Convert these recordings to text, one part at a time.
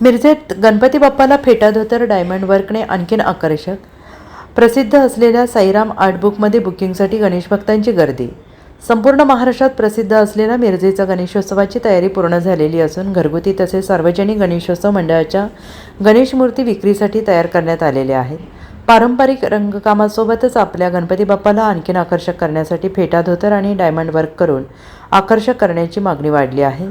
मिरजेत गणपती बाप्पाला फेटा धोतर डायमंड वर्कने आणखीन आकर्षक. प्रसिद्ध असलेल्या साईराम आर्टबुकमध्ये बुकिंगसाठी गणेश भक्तांची गर्दी. संपूर्ण महाराष्ट्रात प्रसिद्ध असलेल्या मिरजेचा गणेशोत्सवाची तयारी पूर्ण झालेली असून घरगुती तसेच सार्वजनिक गणेशोत्सव मंडळाच्या गणेश मूर्ती विक्रीसाठी तयार करण्यात आलेल्या आहेत. पारंपरिक रंगकामासोबतच आपल्या गणपती बाप्पाला आणखीन आकर्षक करण्यासाठी फेटा धोतर आणि डायमंड वर्क करून आकर्षक करण्याची मागणी वाढली आहे.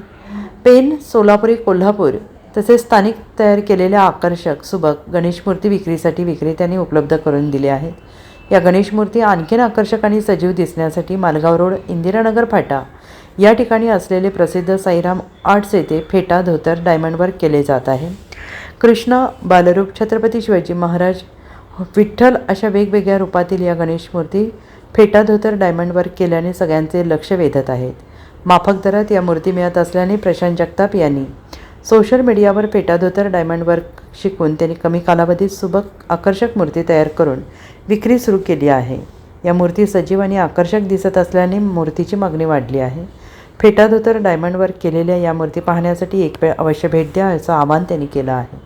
पेन सोलापुरी कोल्हापूर तसेच स्थानिक तयार केलेल्या आकर्षक सुबक गणेश मूर्ती विक्रीसाठी विक्रेत्यांनी उपलब्ध करून दिले आहेत. या गणेश मूर्ती आणखीन आकर्षक आणि सजीव दिसण्यासाठी मालगाव रोड इंदिरानगर फाटा या ठिकाणी असलेले प्रसिद्ध साईराम आर्ट्स येथे फेटा धोतर डायमंड वर्क केले जात आहे. कृष्ण बालरूप छत्रपती शिवाजी महाराज विठ्ठल अशा वेगवेगळ्या रूपातील या गणेश मूर्ती फेटा धोतर डायमंड वर्क केल्याने सगळ्यांचे लक्ष वेधत आहेत. माफक दरात या मूर्ती मिळत असल्याने प्रशांत जगताप यांनी सोशल मीडियावर फेटा धोतर डायमंड वर्क शिकून त्यांनी कमी कालावधीत सुबक आकर्षक मूर्ती तयार करून विक्री सुरू केली आहे. या मूर्ती सजीव आणि आकर्षक दिसत असल्याने मूर्तीची मागणी वाढली आहे. फेटा धोतर डायमंड वर्क केलेल्या या मूर्ती पाहण्यासाठी एक वेळ अवश्य भेट द्या असं आवाहन त्यांनी केलं आहे.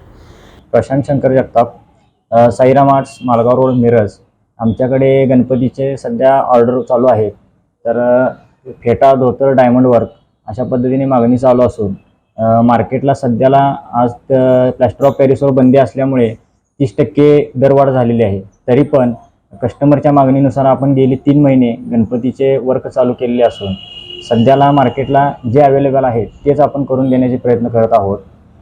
Prashant Shankar Jagtap Sairam arts Malgaon road Miraj. आमच्याकडे गणपतीचे सध्या ऑर्डर चालू आहेत. तर फेटा धोतर डायमंड वर्क अशा पद्धतीने मागणी चालू असून मार्केटला सध्याला आज प्लॅस्टर ऑफ पॅरिसवर बंदी असल्यामुळे तीस टक्के दरवाढ झालेली आहे. तरी पण कस्टमरच्या मागणीनुसार आपण गेली तीन महिने गणपतीचे वर्क चालू केलेले असून सध्याला मार्केटला जे अवेलेबल आहे तेच आपण करून देण्याचे प्रयत्न करत आहोत.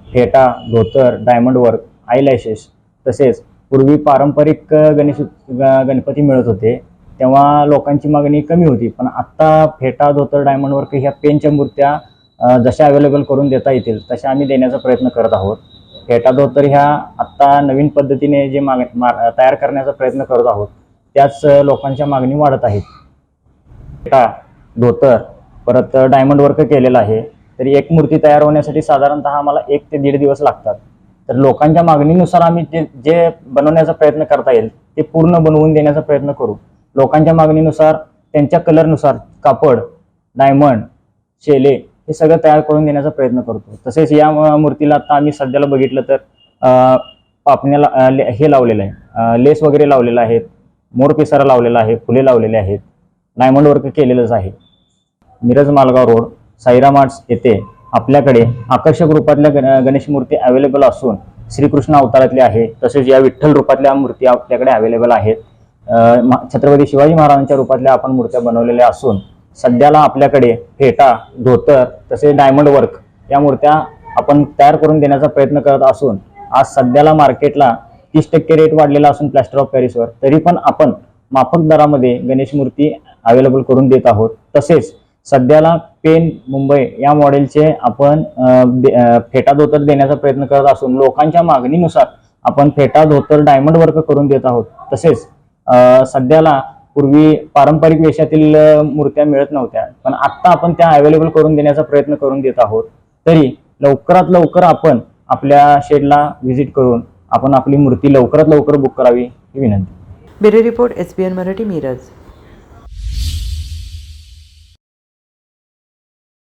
फेटा धोतर डायमंड वर्क आयलॅशेस तसेच पूर्वी पारंपरिक गणेश गणपती मिळत होते. तेव्हा लोकांची मागणी कमी होती पण आत्ता फेटा धोतर डायमंड वर्क ह्या पेनच्या मूर्त्या जशा अवेलेबल करून देता येतील तशा आम्ही देण्याचा प्रयत्न करत आहोत. फेटा धोतर ह्या आत्ता नवीन पद्धतीने जे माग मा तयार करण्याचा प्रयत्न करत आहोत त्याच लोकांच्या मागणी वाढत आहेत. फेटा धोतर परत डायमंड वर्क केलेलं आहे. तरी एक मूर्ती तयार होण्यासाठी साधारणतः आम्हाला एक ते दीड दिवस लागतात. तर लोकांच्या मागणीनुसार आम्ही जे जे बनवण्याचा प्रयत्न करता येईल ते पूर्ण बनवून देण्याचा प्रयत्न करू. लोकांच्या मागणीनुसार त्यांच्या कलरनुसार कापड डायमंड शेले हे सगळं तयार करून देण्याचा प्रयत्न करतो. तसेच या मूर्तीला आता आम्ही सध्याला बघितलं तर आपल्याला पापण्याला ले- हे लावलेलं आहे. लेस वगैरे लावलेलं आहे मोर पिसारा लावलेला आहे फुले लावलेले आहेत डायमंड वर्क केलेलंच आहे. मिरज मालगाव रोड साईराम आर्ट्स येथे आपल्याकडे आकर्षक रूपातल्या गण गणेश मूर्ती अवेलेबल असून श्रीकृष्ण अवतारातले आहे. तसेच या विठ्ठल रूपातल्या मूर्ती आपल्याकडे अवेलेबल आहेत. छत्रपती शिवाजी महाराजांच्या रूपातल्या आपण मूर्त्या बनवलेल्या असून सध्याला आपल्याकडे फेटा धोतर तसेच डायमंड वर्क या मूर्त्या आपण तयार करून देण्याचा प्रयत्न करत असून आज सध्याला मार्केटला तीस टक्के रेट वाढलेला असून प्लॅस्टर ऑफ पॅरिसवर तरी पण आपण माफक दरामध्ये गणेश मूर्ती अवेलेबल करून देत आहोत. तसेच सध्याला पेन मुंबई या मॉडेलचे आपण फेटा धोतर देण्याचा प्रयत्न करत असून लोकांच्या मागणीनुसार आपण फेटा धोतर डायमंड वर्क करून देत आहोत. तसेच सध्याला पूर्वी पारंपरिक वेशातील मूर्त्या मिळत नव्हत्या. पण आत्ता आपण त्या अवेलेबल करून देण्याचा प्रयत्न करून देत आहोत. तरी लवकरात लवकर आपण आपल्या शेडला व्हिजिट करून आपण आपली मूर्ती लवकरात लवकर बुक करावी ही विनंती. Bureau report S B N Marathi Miraj.